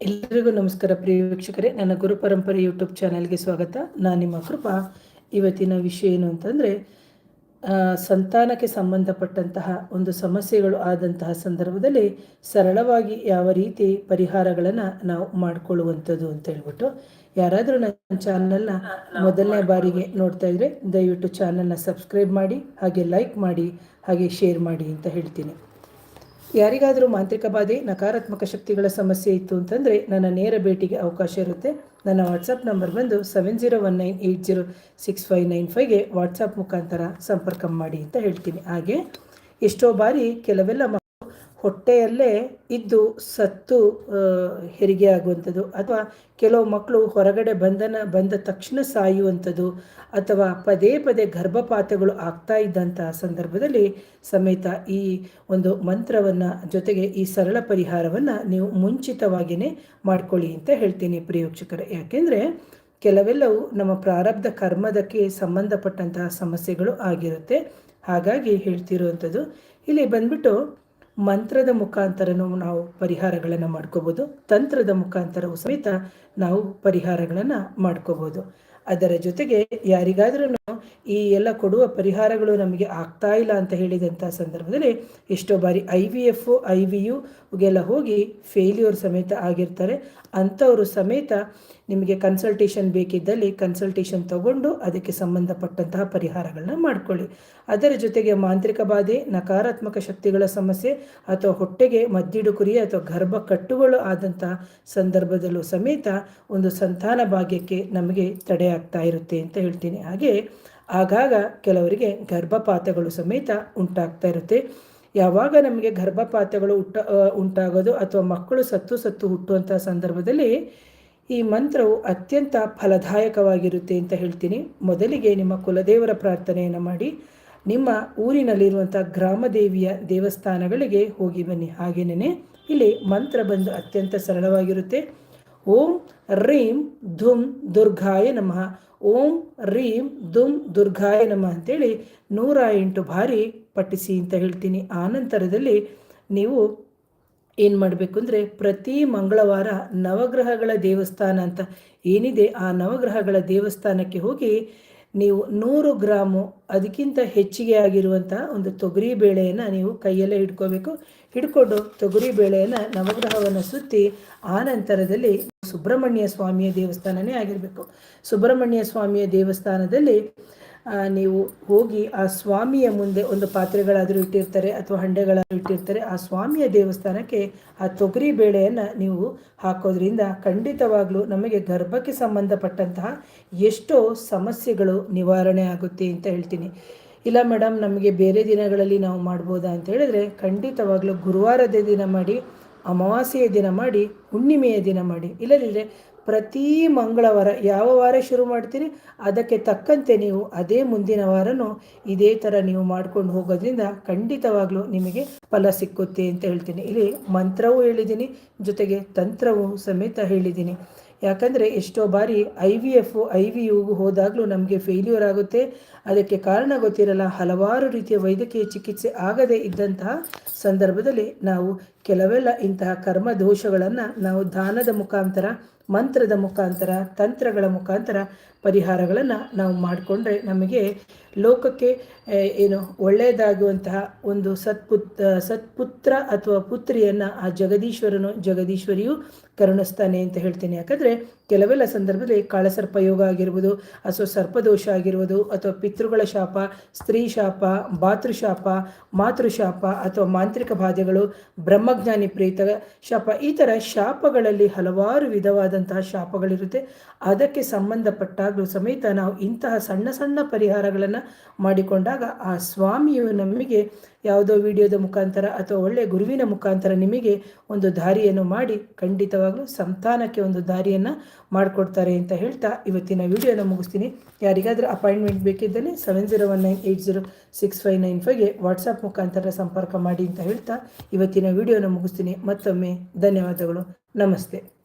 ಎಲ್ಲರಿಗೂ ನಮಸ್ಕಾರ ಪ್ರಿಯ ವೀಕ್ಷಕರೇ. ನನ್ನ ಗುರು ಪರಂಪರೆ ಯೂಟ್ಯೂಬ್ ಚಾನೆಲ್ಗೆ ಸ್ವಾಗತ. ನಾನು ನಿಮ್ಮ ಕೃಪಾ. ಇವತ್ತಿನ ವಿಷಯ ಏನು ಅಂತಂದರೆ ಸಂತಾನಕ್ಕೆ ಸಂಬಂಧಪಟ್ಟಂತಹ ಒಂದು ಸಮಸ್ಯೆಗಳು ಆದಂತಹ ಸಂದರ್ಭದಲ್ಲಿ ಸರಳವಾಗಿ ಯಾವ ರೀತಿ ಪರಿಹಾರಗಳನ್ನು ನಾವು ಮಾಡಿಕೊಳ್ಳುವಂಥದ್ದು ಅಂತ ಹೇಳ್ಬಿಟ್ಟು ಯಾರಾದರೂ ನನ್ನ ಚಾನಲ್ನ ಮೊದಲನೇ ಬಾರಿಗೆ ನೋಡ್ತಾ ಇದ್ರೆ ದಯವಿಟ್ಟು ಚಾನಲ್ನ ಸಬ್ಸ್ಕ್ರೈಬ್ ಮಾಡಿ, ಹಾಗೆ ಲೈಕ್ ಮಾಡಿ, ಹಾಗೆ ಶೇರ್ ಮಾಡಿ ಅಂತ ಹೇಳ್ತೀನಿ. ಯಾರಿಗಾದರೂ ಮಾಂತ್ರಿಕ ಬಾಧೆ, ನಕಾರಾತ್ಮಕ ಶಕ್ತಿಗಳ ಸಮಸ್ಯೆ ಇತ್ತು ಅಂತಂದರೆ ನನ್ನ ನೇರ ಭೇಟಿಗೆ ಅವಕಾಶ ಇರುತ್ತೆ. ನನ್ನ ವಾಟ್ಸಪ್ ನಂಬರ್ ಬಂದು seven zero one nine eight zero six five nine ಫೈವ್ಗೆ WhatsApp ಮುಖಾಂತರ ಸಂಪರ್ಕ ಮಾಡಿ ಅಂತ ಹೇಳ್ತೀನಿ. ಹಾಗೆ ಎಷ್ಟೋ ಬಾರಿ ಕೆಲವೆಲ್ಲ ಹೊಟ್ಟೆಯಲ್ಲೇ ಇದ್ದು ಸತ್ತು ಹೆರಿಗೆ ಆಗುವಂಥದ್ದು. ಅಥವಾ ಕೆಲವು ಮಕ್ಕಳು ಹೊರಗಡೆ ಬಂಧನ, ಬಂದ ತಕ್ಷಣ ಸಾಯುವಂಥದ್ದು. ಅಥವಾ ಪದೇ ಪದೇ ಗರ್ಭಪಾತಗಳು ಆಗ್ತಾ ಇದ್ದಂತಹ ಸಂದರ್ಭದಲ್ಲಿ ಸಮೇತ ಈ ಒಂದು ಮಂತ್ರವನ್ನು ಜೊತೆಗೆ ಈ ಸರಳ ಪರಿಹಾರವನ್ನು ನೀವು ಮುಂಚಿತವಾಗಿಯೇ ಮಾಡ್ಕೊಳ್ಳಿ ಅಂತ ಹೇಳ್ತೀನಿ ಪ್ರಿಯೋಕ್ಷಕರೇ ಯಾಕೆಂದರೆ ಕೆಲವೆಲ್ಲವೂ ನಮ್ಮ ಪ್ರಾರಬ್ಧ ಕರ್ಮದಕ್ಕೆ ಸಂಬಂಧಪಟ್ಟಂತಹ ಸಮಸ್ಯೆಗಳು ಆಗಿರುತ್ತೆ. ಹಾಗಾಗಿ ಹೇಳ್ತಿರುವಂಥದ್ದು. ಇಲ್ಲಿ ಬಂದ್ಬಿಟ್ಟು ಮಂತ್ರದ ಮುಖಾಂತರನೂ ನಾವು ಪರಿಹಾರಗಳನ್ನು ಮಾಡ್ಕೋಬೋದು. ತಂತ್ರದ ಮುಖಾಂತರವೂ ಸಮೇತ ನಾವು ಪರಿಹಾರಗಳನ್ನು ಮಾಡ್ಕೋಬೋದು. ಅದರ ಜೊತೆಗೆ ಯಾರಿಗಾದ್ರೂ ಈ ಎಲ್ಲ ಕೊಡುವ ಪರಿಹಾರಗಳು ನಮಗೆ ಆಗ್ತಾ ಇಲ್ಲ ಅಂತ ಹೇಳಿದಂಥ ಸಂದರ್ಭದಲ್ಲಿ ಎಷ್ಟೋ ಬಾರಿ I V F I V ಯುಗೆಲ್ಲ ಹೋಗಿ ಫೇಲ್ಯೂರ್ ಸಮೇತ ಆಗಿರ್ತಾರೆ. ಅಂಥವರು ಸಮೇತ ನಿಮಗೆ ಕನ್ಸಲ್ಟೇಷನ್ ಬೇಕಿದ್ದಲ್ಲಿ ಕನ್ಸಲ್ಟೇಷನ್ ತಗೊಂಡು ಅದಕ್ಕೆ ಸಂಬಂಧಪಟ್ಟಂತಹ ಪರಿಹಾರಗಳನ್ನ ಮಾಡ್ಕೊಳ್ಳಿ. ಅದರ ಜೊತೆಗೆ ಮಾಂತ್ರಿಕ ಬಾಧೆ, ನಕಾರಾತ್ಮಕ ಶಕ್ತಿಗಳ ಸಮಸ್ಯೆ ಅಥವಾ ಹೊಟ್ಟೆಗೆ ಮದ್ದಿಡು ಕುರಿ ಅಥವಾ ಗರ್ಭ ಕಟ್ಟುಗಳು ಆದಂತಹ ಸಂದರ್ಭದಲ್ಲೂ ಸಮೇತ ಒಂದು ಸಂತಾನ ಭಾಗ್ಯಕ್ಕೆ ನಮಗೆ ತಡೆ ಆಗ್ತಾ ಇರುತ್ತೆ ಅಂತ ಹೇಳ್ತೀನಿ. ಹಾಗೆ ಆಗಾಗ ಕೆಲವರಿಗೆ ಗರ್ಭಪಾತಗಳು ಸಮೇತ ಉಂಟಾಗ್ತಾ ಇರುತ್ತೆ. ಯಾವಾಗ ನಮಗೆ ಗರ್ಭಪಾತಗಳು ಹುಟ್ಟ ಉಂಟಾಗೋದು ಅಥವಾ ಮಕ್ಕಳು ಸತ್ತು ಸತ್ತು ಹುಟ್ಟುವಂಥ ಸಂದರ್ಭದಲ್ಲಿ ಈ ಮಂತ್ರವು ಅತ್ಯಂತ ಫಲದಾಯಕವಾಗಿರುತ್ತೆ ಅಂತ ಹೇಳ್ತೀನಿ. ಮೊದಲಿಗೆ ನಿಮ್ಮ ಕುಲದೇವರ ಪ್ರಾರ್ಥನೆಯನ್ನು ಮಾಡಿ. ನಿಮ್ಮ ಊರಿನಲ್ಲಿರುವಂಥ ಗ್ರಾಮದೇವಿಯ ದೇವಸ್ಥಾನಗಳಿಗೆ ಹೋಗಿ ಬನ್ನಿ. ಹಾಗೇನೇ ಇಲ್ಲಿ ಮಂತ್ರ ಬಂದು ಅತ್ಯಂತ ಸರಳವಾಗಿರುತ್ತೆ. ಓಂ ರೀಂ ಧುಂ ದುರ್ಗಾಯ ನಮಃ. ಓಂ ರೀಂ ಧುಂ ದುರ್ಗಾಯ ನಮಃ ಅಂತೇಳಿ ನೂರ ಎಂಟು ಬಾರಿ ಪಠಿಸಿ ಅಂತ ಹೇಳ್ತೀನಿ. ಆ ನಂತರದಲ್ಲಿ ನೀವು ಏನು ಮಾಡಬೇಕು ಅಂದರೆ ಪ್ರತಿ ಮಂಗಳವಾರ ನವಗ್ರಹಗಳ ದೇವಸ್ಥಾನ ಅಂತ ಏನಿದೆ ಆ ನವಗ್ರಹಗಳ ದೇವಸ್ಥಾನಕ್ಕೆ ಹೋಗಿ ನೀವು ನೂರು ಗ್ರಾಮು ಅದಕ್ಕಿಂತ ಹೆಚ್ಚಿಗೆ ಆಗಿರುವಂಥ ಒಂದು ತೊಗರಿ ಬೇಳೆಯನ್ನು ನೀವು ಕೈಯಲ್ಲೇ ಹಿಡ್ಕೋಬೇಕು. ಹಿಡ್ಕೊಂಡು ತೊಗರಿ ಬೇಳೆಯನ್ನು ನವಗ್ರಹವನ್ನು ಸುತ್ತಿ ಆ ನಂತರದಲ್ಲಿ ಸುಬ್ರಹ್ಮಣ್ಯ ಸ್ವಾಮಿಯ ದೇವಸ್ಥಾನನೇ ಆಗಿರಬೇಕು. ಸುಬ್ರಹ್ಮಣ್ಯ ಸ್ವಾಮಿಯ ದೇವಸ್ಥಾನದಲ್ಲಿ ನೀವು ಹೋಗಿ ಆ ಸ್ವಾಮಿಯ ಮುಂದೆ ಒಂದು ಪಾತ್ರೆಗಳಾದರೂ ಇಟ್ಟಿರ್ತಾರೆ ಅಥವಾ ಹಂಡೆಗಳಾದರೂ ಇಟ್ಟಿರ್ತಾರೆ, ಆ ಸ್ವಾಮಿಯ ದೇವಸ್ಥಾನಕ್ಕೆ ಆ ತೊಗರಿ ಬೇಳೆಯನ್ನು ನೀವು ಹಾಕೋದ್ರಿಂದ ಖಂಡಿತವಾಗಲೂ ನಮಗೆ ಗರ್ಭಕ್ಕೆ ಸಂಬಂಧಪಟ್ಟಂತಹ ಎಷ್ಟೋ ಸಮಸ್ಯೆಗಳು ನಿವಾರಣೆ ಆಗುತ್ತೆ ಅಂತ ಹೇಳ್ತೀನಿ. ಇಲ್ಲ ಮೇಡಮ್, ನಮಗೆ ಬೇರೆ ದಿನಗಳಲ್ಲಿ ನಾವು ಮಾಡ್ಬೋದಾ ಅಂತ ಹೇಳಿದ್ರೆ ಖಂಡಿತವಾಗ್ಲೂ ಗುರುವಾರದ ದಿನ ಮಾಡಿ, ಅಮಾವಾಸ್ಯೆಯ ದಿನ ಮಾಡಿ, ಹುಣ್ಣಿಮೆಯ ದಿನ ಮಾಡಿ ಇಲ್ಲದಿದ್ದರೆ ಪ್ರತಿ ಮಂಗಳವಾರ ಯಾವ ವಾರ ಶುರು ಮಾಡ್ತೀರಿ? ಅದಕ್ಕೆ ತಕ್ಕಂತೆ ನೀವು ಅದೇ ಮುಂದಿನ ವಾರನೂ ಇದೇ ಥರ ನೀವು ಮಾಡ್ಕೊಂಡು ಹೋಗೋದ್ರಿಂದ ಖಂಡಿತವಾಗ್ಲೂ ನಿಮಗೆ ಫಲ ಸಿಕ್ಕುತ್ತೆ ಅಂತ ಹೇಳ್ತೀನಿ. ಇಲ್ಲಿ ಮಂತ್ರವೂ ಹೇಳಿದ್ದೀನಿ, ಜೊತೆಗೆ ತಂತ್ರವೂ ಸಮೇತ ಹೇಳಿದ್ದೀನಿ. ಯಾಕಂದರೆ ಎಷ್ಟೋ ಬಾರಿ I V F I V ಯುಗೂ ಹೋದಾಗಲೂ ನಮಗೆ ಫೇಲ್ಯೂರ್ ಆಗುತ್ತೆ. ಅದಕ್ಕೆ ಕಾರಣ ಗೊತ್ತಿರಲ್ಲ. ಹಲವಾರು ರೀತಿಯ ವೈದ್ಯಕೀಯ ಚಿಕಿತ್ಸೆ ಆಗದೇ ಇದ್ದಂತಹ ಸಂದರ್ಭದಲ್ಲಿ ನಾವು ಕೆಲವೆಲ್ಲ ಇಂತಹ ಕರ್ಮ ದೋಷಗಳನ್ನು ನಾವು ದಾನದ ಮುಖಾಂತರ, ಮಂತ್ರದ ಮುಖಾಂತರ, ತಂತ್ರಗಳ ಮುಖಾಂತರ ಪರಿಹಾರಗಳನ್ನು ನಾವು ಮಾಡಿಕೊಂಡ್ರೆ ನಮಗೆ ಲೋಕಕ್ಕೆ ಏನು ಒಳ್ಳೆಯದಾಗುವಂತಹ ಒಂದು ಸತ್ಪುತ್, ಸತ್ಪುತ್ರ ಅಥವಾ ಪುತ್ರಿಯನ್ನು ಆ ಜಗದೀಶ್ವರನು, ಜಗದೀಶ್ವರಿಯು ಕರುಣಿಸ್ತಾನೆ ಅಂತ ಹೇಳ್ತೀನಿ. ಯಾಕಂದರೆ ಕೆಲವೆಲ್ಲ ಸಂದರ್ಭದಲ್ಲಿ ಕಾಳಸರ್ಪ ಯೋಗ ಆಗಿರ್ಬೋದು, ಅಥವಾ ಸರ್ಪದೋಷ ಆಗಿರ್ಬೋದು, ಅಥವಾ ಪಿತೃಗಳ ಶಾಪ, ಸ್ತ್ರೀ ಶಾಪ ಭಾತೃಶಾಪ ಮಾತೃಶಾಪ ಅಥವಾ ಮಾಂತ್ರಿಕ ಬಾಧೆಗಳು, ಬ್ರಹ್ಮಜ್ಞಾನಿ ಪ್ರೀತ ಶಾಪ, ಈ ಥರ ಶಾಪಗಳಲ್ಲಿ ಹಲವಾರು ವಿಧವಾದಂತಹ ಶಾಪಗಳಿರುತ್ತೆ. ಅದಕ್ಕೆ ಸಂಬಂಧಪಟ್ಟಾಗಲೂ ಸಮೇತ ನಾವು ಇಂತಹ ಸಣ್ಣ ಸಣ್ಣ ಪರಿಹಾರಗಳನ್ನು ಮಾಡಿಕೊಂಡಾಗ ಆ ಸ್ವಾಮಿಯು ನಮಗೆ ಯಾವುದೋ ವಿಡಿಯೋದ ಮುಖಾಂತರ ಅಥವಾ ಒಳ್ಳೆಯ ಗುರುವಿನ ಮುಖಾಂತರ ನಿಮಗೆ ಒಂದು ದಾರಿಯನ್ನು ಮಾಡಿ ಖಂಡಿತವಾಗಲೂ ಸಂತಾನಕ್ಕೆ ಒಂದು ದಾರಿಯನ್ನು ಮಾಡಿಕೊಡ್ತಾರೆ ಅಂತ ಹೇಳ್ತಾ ಇವತ್ತಿನ ವಿಡಿಯೋನ ಮುಗಿಸ್ತೀನಿ. ಯಾರಿಗಾದರೂ appointment ಬೇಕಿದ್ದಲ್ಲಿ seven zero one nine eight zero six five nine ಫೈವ್ಗೆ WhatsApp ಮುಖಾಂತರ ಸಂಪರ್ಕ ಮಾಡಿ ಅಂತ ಹೇಳ್ತಾ ಇವತ್ತಿನ ವಿಡಿಯೋನ ಮುಗಿಸ್ತೀನಿ. ಮತ್ತೊಮ್ಮೆ ಧನ್ಯವಾದಗಳು. ನಮಸ್ತೆ.